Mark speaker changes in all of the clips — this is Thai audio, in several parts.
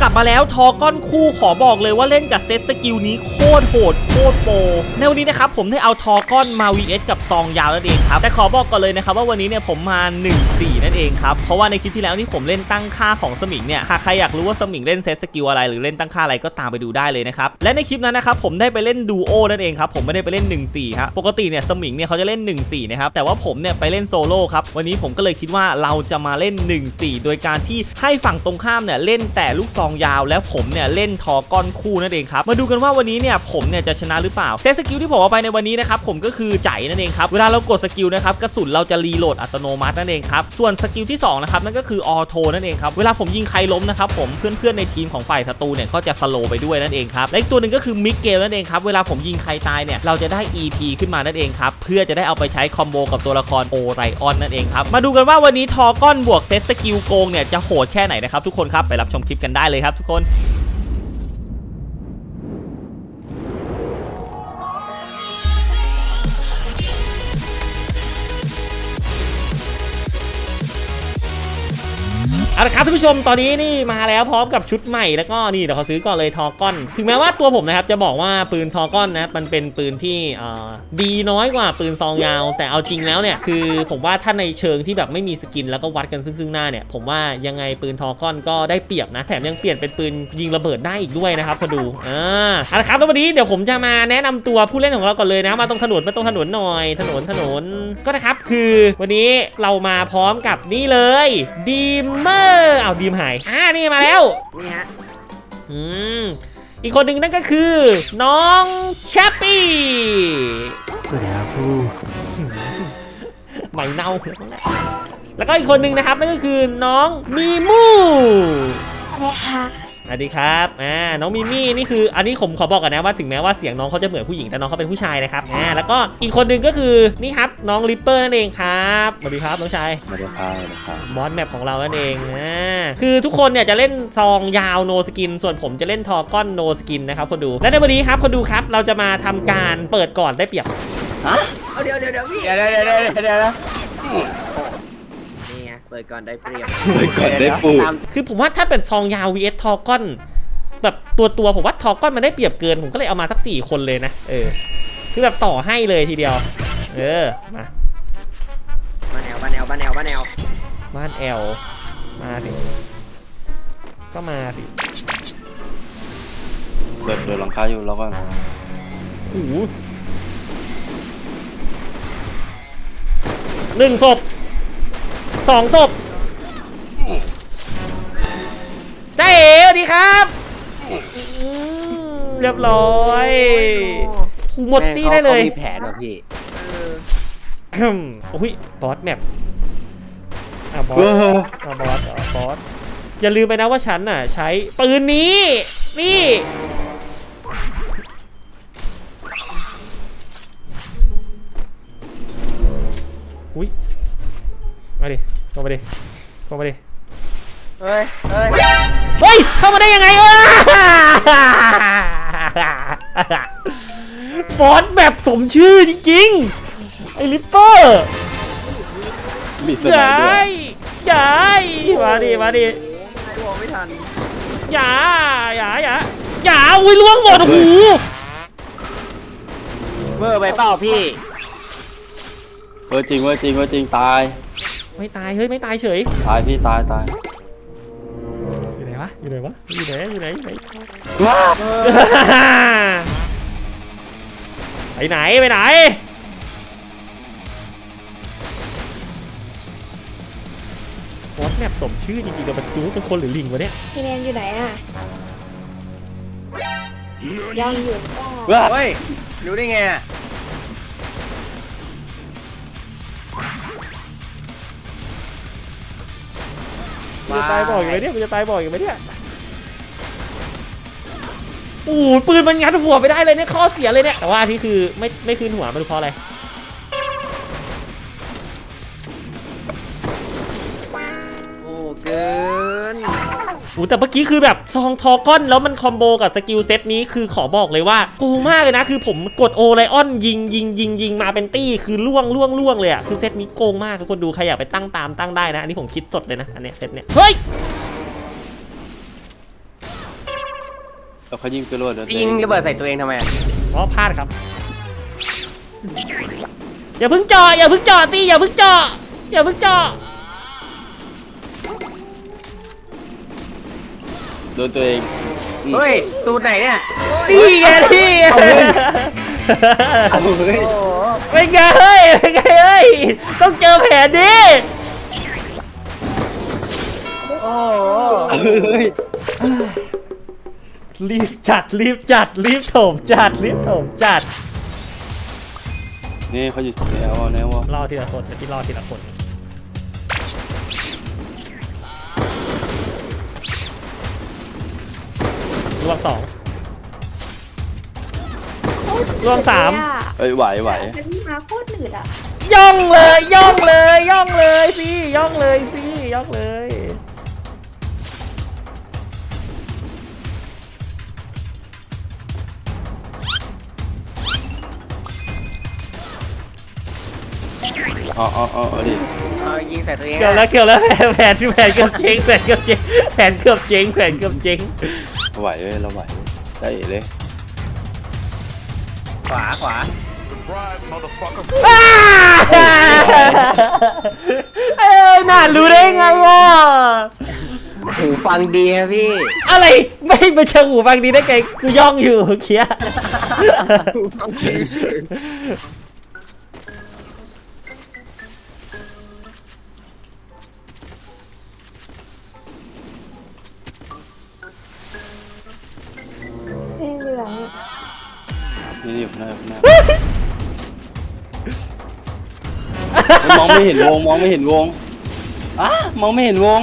Speaker 1: กลับมาแล้วทอก้อนคู่ขอบอกเลยว่าเล่นกับเซตสกิลนี้โคตรโหดโคตรโปรในวันนี้นะครับผมได้เอาทอก้อนมา vs กับซองยาวนั่นเองครับแต่ขอบอกก่อนเลยนะครับว่าวันนี้เนี่ยผมมา 1-4นั่น เองครับ เพราะว่าในคลิปที่แล้วที่ผมเล่นตั้งค่าของสมิงเนี่ย หากใครอยากรู้ว่าสมิงเล่นเซตสกิลอะไรหรือเล่นตั้งค่าอะไรก็ตามไปดูได้เลยนะครับ และในคลิปนั้นนะครับผมได้ไปเล่นดูโอนั่นเองครับ ผมไม่ได้ไปเล่น 1-4ครับปกติเนี่ยสมิงเนี่ยเขาจะเล่น 1-4 นะครับ แต่ว่าผมเนี่ยไปเล่นโซโล่ครับ วันนี้ผมก็เลยคิดว่าเราจะมาเล่น 1-4 โดยการที่ให้ฝั่งตรงข้ามเนี่ยเล่นแต่ลูกซองยาว แล้วผมเนี่ยเล่นทอก้อนคู่นั่นเองครับ มาดูกันว่าวันนี้เนี่ยผมเนี่ยจะชนะหรือเปล่าเซตสกิลที่ผมเอาไปในวันนี้นะครับผมก็คือใจนั่นเองครับเวลาเรากดสกิลนะครับกระสุนเราจะรีโหลดอัตโนมัตินั่นเองครับส่วนสกิลที่สองนะครับนั่นก็คือออโทนั่นเองครับเวลาผมยิงใครล้มนะครับผมเพื่อนๆในทีมของฝ่ายศัตรูเนี่ยก็จะสโลว์ไปด้วยนั่นเองครับและอีกตัวหนึ่งก็คือมิกเกลนั่นเองครับเวลาผมยิงใครตายเนี่ยเราจะได้ EP ขึ้นมานั่นเองครับเพื่อจะได้เอาไปใช้คอมโบกับตัวละครโอไรออนนั่นเองครับมาดูกันว่าวันนี้ทอก้อนบวกเซตสกิลโกงเนี่ยจะโหดแค่ไหนนะครับทุกคนครับไปรับชมคลิปกันได้เลยครับทุกคน เอาละครับท่านผู้ชมตอนนี้นี่มาแล้วพร้อมกับชุดใหม่แล้วก็นี่เดี๋ยวเขาซื้อก่อนเลยทอก้อน ถึงแม้ว่าตัวผมนะครับจะบอกว่าปืนทอก้อนนะมันเป็นปืนที่ดีน้อยกว่าปืนซองยาว แต่เอาจริงแล้วเนี่ยคือผมว่าถ้าในเชิงที่แบบไม่มีสกินแล้วก็วัดกันซึ่งซึ่งหน้าเนี่ยผมว่ายังไงปืนทอก้อนก็ได้เปรียบนะแถมยังเปลี่ยนเป็นปืนยิงระเบิดได้อีกด้วยนะครับพอดูอ่าเอาละครับแล้ววันนี้เดี๋ยวผมจะมาแนะนำตัวผู้เล่นของเราก่อนเลยนะมาตรงถนนมาตรงถนนหน่อย ถนนถนนก็นะครับคือวันนี้เรามาพร้อมกับนี่เลยดีมเมอร์เอาดีมหายอ่านี่มาแล้ว
Speaker 2: นี่ฮะ
Speaker 1: อืมอีกคนหนึ่งนั่นก็คือ น้องแชปปี้
Speaker 2: สวัสดีครับครู
Speaker 1: ไหมเน่าแล้วก็อีกคนหนึ่งนะครับนั่นก็คือน้องมีมู
Speaker 3: อะไรคะ
Speaker 1: ส วัสดีครับอ่าน้องมิมี่นี่คืออันนี้ผมขอบอกก่อนนะว่าถึงแม้ว่าเสียงน้องเขาจะเหมือนผู้หญิงแต่น้องเขาเป็นผู้ชายนะครับอ่าแล้วก็อีกคนหนึ่งก็คือนี่ครับน้องลิปเปอร์นั่นเองครับสวัสดีครับน้องชาย
Speaker 4: ไม่ได้พายนะครับ
Speaker 1: บอสแมปของเรานั่นเองอ่าคือทุกคนเนี่ยจะเล่นซองยาวโนสกิน ส่วนผมจะเล่นทอก้อนโนสกินนะครับคนดูและในวันนี้ครับคนดูครับเราจะมาทำการเปิดก่อนได้เปรียบ
Speaker 2: เอาเดี๋ยวเดี๋ยวเดี๋ยวพี่
Speaker 4: เดี๋ยวเดี๋ยวเดี๋ยว เดี๋ยว
Speaker 2: นี่ไงเปิดก่อนได้เปรียบ
Speaker 4: เลยก่อนได้ปูด
Speaker 2: ตาม
Speaker 1: คือผมว่าถ้าเป็นซองยาว vs ทอก้อนแบบตัวตัวๆผมว่าทอก้อนมันได้เปรียบเกิน ผมก็เลยเอามาสักสี่คนเลยนะเออ คือแบบต่อให้เลยทีเดียว เออมา
Speaker 2: บ้านแนวบ้านแนวบ้านแนวบ้านแนว
Speaker 1: บ้านแอลมาสิก็มาสิ
Speaker 4: เปิดโดนหลังคาอยู่แล้วก่อน
Speaker 1: โอ้โหหนึ่งศพ สองศพจ้าเอ๋สวัสดีครับอืมเรียบร้อยหูหมดตี้ได้เลย
Speaker 2: แม่งขาขามีแผนเหรอพี่
Speaker 1: อืมโอ้ยบอสแมปอะบอส
Speaker 4: โอ้โห
Speaker 1: อะบอสอะบอสอย่าลืมไปนะว่าฉันน่ะ ใช้ปืนนี้ นี่อุ้ย มาดิลงมาดิลงมาดิ
Speaker 2: เฮ้ยเฮ้ย
Speaker 1: เฮ้ยเข้ามาได้ยังไงเออบอสแบบสมชื่อจริงๆไอ้ลิปเปอร์
Speaker 4: มีส
Speaker 1: ให
Speaker 4: นามด้ว
Speaker 1: ญ่
Speaker 4: ย
Speaker 1: ใหญ่มาดิมาดิ
Speaker 2: ดวงไม่ทัน
Speaker 1: อย่าอย่าอย่าอย่าอุ้ยล่วงหมดโอ้โห
Speaker 2: เบอร์ไปเปล่าพี่
Speaker 4: เออจริงเว่าจริงเว่าจริงตาย
Speaker 1: ไม่ตาย เฮ้ย ไม่ตายเฉย
Speaker 4: ตายพี่ตายตาย
Speaker 1: อยู่ไหนวะ อยู่ไหนวะ อยู่ไหน อยู่ไหนอยู่ไหน
Speaker 4: ว้า
Speaker 1: ไปไหน ไปไหน โคตรแมปสมชื่อจริงๆกับมันจูเป็นคนหรือลิงวะเนี่ย
Speaker 3: พี่แนนอยู่ไหนอะยังอยู่ก็
Speaker 4: ว้า
Speaker 2: เฮ้ยรู้ได้ไงอะ
Speaker 1: มันจะตายบ่อยอยู่ไหมเนี่ยมันจะตายบ่อยอยู่ไหมเนี่ยโอ้โหปืนมันงัดหัวไปได้เลยเนี่ยข้อเสียเลยเนี่ยแต่ว่าอันที่คือไม่ไม่คืนหัวไม่รู้เพราะอะไร
Speaker 2: โอ้เกิน
Speaker 1: โอ้แต่เมื่อกี้คือแบบซองทอก้อนแล้วมันคอมโบกับสกิลเซตนี้คือขอบอกเลยว่ากูมากเลยนะ คือผมกดโอไลออนยิงยิงยิงยิงมาเป็นตี้คือล่วงล่วงล่วงเลยอะคือเซตนี้โกงมากทุกคนดูใครอยากไปตั้งตามตั้งได้นะอันนี้ผมคิดสดเลยนะอันเนี้ยเซตเนี้ยเฮ้ย
Speaker 4: แล้วเขายิงไปรวดแล้ว
Speaker 2: ยิงระเบิดใส่ตัวเองทำไมอะ
Speaker 1: เพราะพลาดครับ อย่าเพิ่งเจาะอย่าเพิ่งเจาะสิอย่าเพิ่งเจาะอย่าเพิ่งเจาะ
Speaker 4: ดนตัวเอง
Speaker 2: เฮ้ย สูตรไหนเนี่ย
Speaker 1: นี่ไงนี่ไง
Speaker 4: เอาเฮ้ย
Speaker 2: โอ้โห
Speaker 1: เป็นไงเฮ้ยเป็นไงเฮ้ยต้องเจอแผนนี้
Speaker 2: โอ้โห
Speaker 4: เอาเฮ้ย
Speaker 1: รีบจัดรีบจัดรีบโถมจัดรีบโถมจัด
Speaker 4: นี่เขาอยู่แนวแนว
Speaker 1: รอทีละคนที่รอทีละคน วมสองรวมสาม
Speaker 4: เอ้ยไหวไหว
Speaker 3: แต่พี่มาโคตรหนืดอะ
Speaker 1: ย่องเลยย่องเลยย่องเลยสิย่องเลยสิย่องเลย
Speaker 4: อ๋ออ๋ออ๋อเอาดิ
Speaker 2: เอายิงใส่ตัวเอง
Speaker 1: เกือบแล้วเกือบแล้วแผนแผนที่แผนเกือบเจ๊งแผนเกือบเจ๊งแผนเกือบเจ๊งแผนเกือบเจ๊ง
Speaker 4: ไหวเว้ยเราไหวได้เลย
Speaker 2: ขวาขวา
Speaker 1: อ้าเอ้ยน่ารู้ได้ไงวะ
Speaker 2: หูฟังดีนะพี่
Speaker 1: อะไรไม่ไปเชิงหูฟังดีได้ไงกูย่องอยู่เคีย
Speaker 4: มองไม่เห็นวง มองไม่เห็นวงอะมองไม่เห็นวง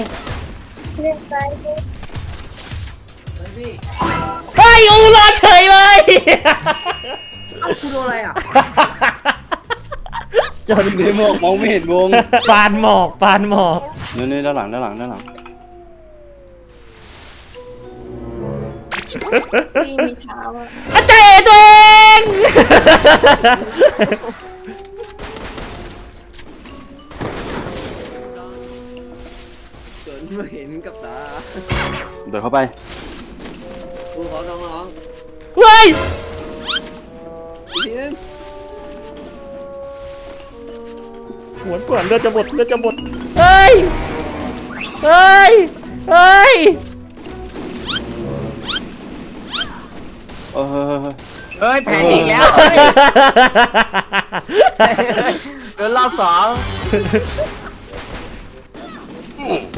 Speaker 3: เล่นไปเล่น
Speaker 1: เฮ้ยอูรอดเฉยเลย
Speaker 2: เอาคุณโดนอะไรอะ
Speaker 1: จน
Speaker 4: ในหมอกมองไม่เห็นวง
Speaker 1: ปานหมอกปานหมอก
Speaker 4: นี่นี่ด้านหลังด้านหลังด้านหลัง
Speaker 3: พี่มีเท้าอะ
Speaker 1: อาจารย์ตัวเอง
Speaker 2: นไม่เห็นกับตา
Speaker 4: เดินเข้าไป
Speaker 2: ดูเขาน้อง
Speaker 1: เฮ้ย
Speaker 2: ๆอีกทีนึง
Speaker 1: หัวก่อนเลือดจะหมดเลือดจะหมดเฮ้ยเฮ้ยเฮ้ย
Speaker 4: เออ
Speaker 2: เฮ้ยแผนอีกแล้วเฮ้ยเดินรอบสอง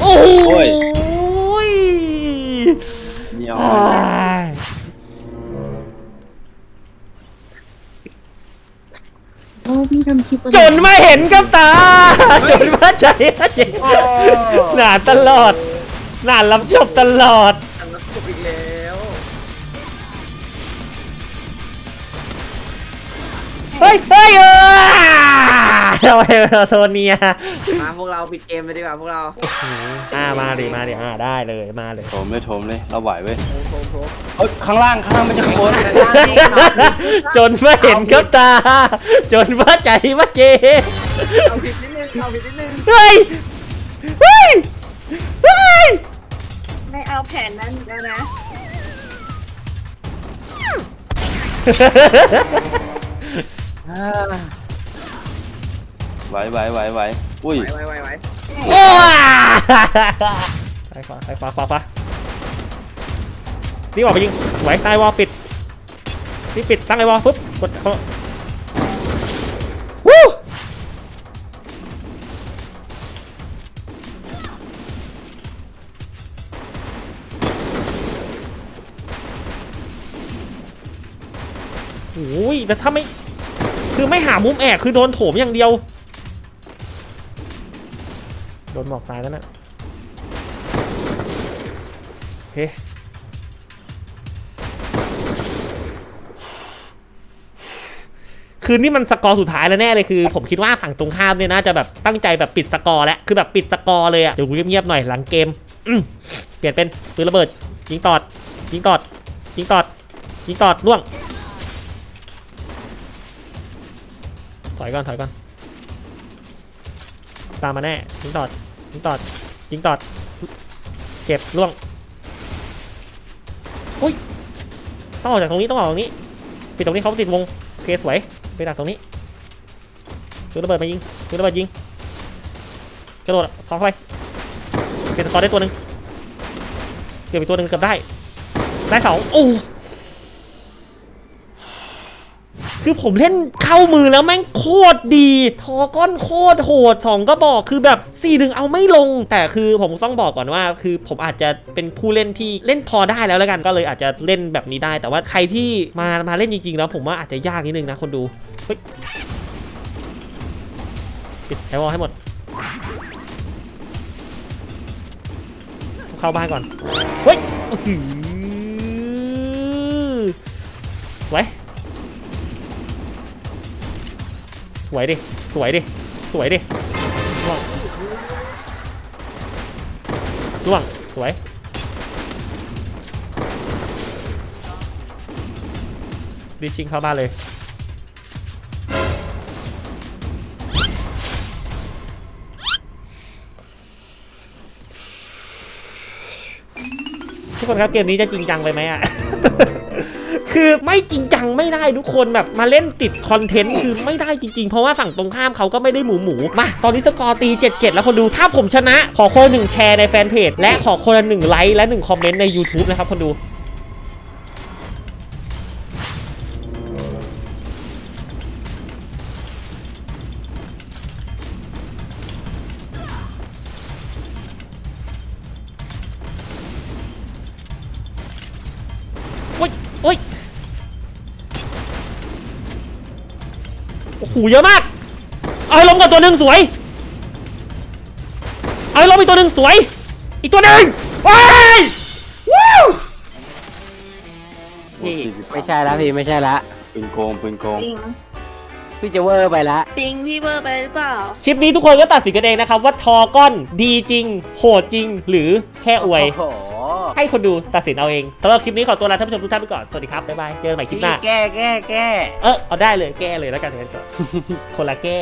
Speaker 1: โอ้ย
Speaker 4: นี่เอา
Speaker 3: โอ้พี่ทำคลิป
Speaker 1: จนไม่เห็นกับตา จนว่าใจเจ๊ง
Speaker 2: โอ้
Speaker 1: หนาตลอด หนารับจบตลอด เฮ้ยเฮ้ยเออทำไมเราโทเนีย
Speaker 2: มาพวกเราปิดเกมไปดีกว่าพวกเรา
Speaker 1: อ่ามาดิมาดิอ่าได้เลยมาเลย
Speaker 4: โถมเลยโถมเลยเราไหวเว้ย
Speaker 2: โถมโถมโถม
Speaker 4: เอ้ยข้างล่างข้างล่างไม่ใช่ข้างบน
Speaker 1: จนไม่เห็นกับตา จนว่าใจว่าเจ
Speaker 2: เอาผิดนิดนึงเอาผิดนิดนึง
Speaker 1: เฮ้ยเฮ้ยเฮ้ย
Speaker 3: ไม่เอาแผนนั้นอีกแล้วนะ
Speaker 2: อ่า
Speaker 4: ไหวไหวไหวไหวอุ้ย
Speaker 2: ไหวไหวไหวไหว
Speaker 1: ว้าไปขวาไปขวาขวาขวานี่ออกไปยิงไหวตายวอลปิดนี่ปิดตั้งไอวอลปุ๊บกดเขาวู้โอ้ยแต่ถ้าไม่ คือไม่หามุมแอกคือโดนโถมอย่างเดียว โดนหมอกตายแล้วนะโอเคคือนี่มันสกอร์สุดท้ายแล้วแน่เลยคือ ผมคิดว่าฝั่งตรงข้ามเนี่ยน่าจะแบบตั้งใจแบบปิดสกอร์แล้วคือแบบปิดสกอร์เลยอะเดี๋ยวกูเงียบๆหน่อยหลังเกมอืมเปลี่ยนเป็นปืนระเบิดยิงตอดยิงตอดยิงตอดยิงตอดล่วง อยก่อนถอยก่อน ตามมาแน่ยิงตอดยิงตอดยิงตอด เก็บล่วงอุ้ยต้องออกจากตรงนี้ต้องออกตรงนี้ปิดตรงนี้เขาติดวงเคสวยไปดักตรงนี้ดูระเบิดมายิงดูระเบิดยิงกระโดดสองเข้าไปเป็นสกอร์ได้ตัวหนึ่งเกือบอีกตัวหนึ่งเกือบได้ได้สองโอ้ คือผมเล่นเข้ามือแล้วแม่งโคตรดี ทอก้อนโคตรโหดสองก็บอกคือแบบ4ี่ดึงเอาไม่ลง แต่คือผมต้องบอกก่อนว่า คือผมอาจจะเป็นผู้เล่นที่เล่นพอได้แล้วแล้วกันก็เลยอาจจะเล่นแบบนี้ได้ แต่ว่าใครที่มามาเล่นจริงๆแล้วผมว่าอาจจะยากนิดนึงนะคนดูเฮ้ยปิดไอวอลให้หมด เข้าบ้านก่อน เฮ้ยอื้อหือสว สวยดิ สวยดิ สวยดิล่วงล่วง สวยดีชิงเข้าบ้านเลย ทุกคนครับเกมนี้จะจริงจังไปไหมอะ คือไม่จริงจังไม่ได้ทุกคนแบบมาเล่นติดคอนเทนต์คือไม่ได้จริงๆ เพราะว่าฝั่งตรงข้ามเขาก็ไม่ได้หมูหมูมาตอนนี้สกอร์ตี 7-7 แล้วคนดูถ้าผมชนะ ขอคนลหนึ่งแชร์ในแฟนเพจและขอคนละหนึ่งไลค์และหนึ่งคอมเมนต์ใน YouTube นะครับคนดู โอ้โหเยอะมาก เอาให้ล้มก่อนตัวหนึ่งสวย เอาให้ล้มอีกตัวหนึ่งสวย อีกตัวหนึ่งว้ายวู้
Speaker 5: พี่ไม่ใช่แล้วพี่ไม่ใช่ละ
Speaker 4: ปืนโกงปืนโกง
Speaker 3: จริง
Speaker 5: พี่จะเวอร์ไปละ
Speaker 3: จริงพี่เบอร์ไปหรือเปล่า
Speaker 1: คลิปนี้ทุกคนก็ตัดสินกันเองนะครับ ว่าทอก้อนดีจริง โหดจริงหรือแค่อวย
Speaker 5: โอ้โห
Speaker 1: ให้คนดูตัดสินเอาเองสำหรับคลิปนี้ขอตัวลาท่านผู้ชมทุกท่านไปก่อน สวัสดีครับ บ๊ายบาย เจอกันใหม่คลิปหน้า
Speaker 5: แก้แก้แก้
Speaker 1: เออเอาได้เลยแก้เลยแล้วกันงั้นจบคนละแก้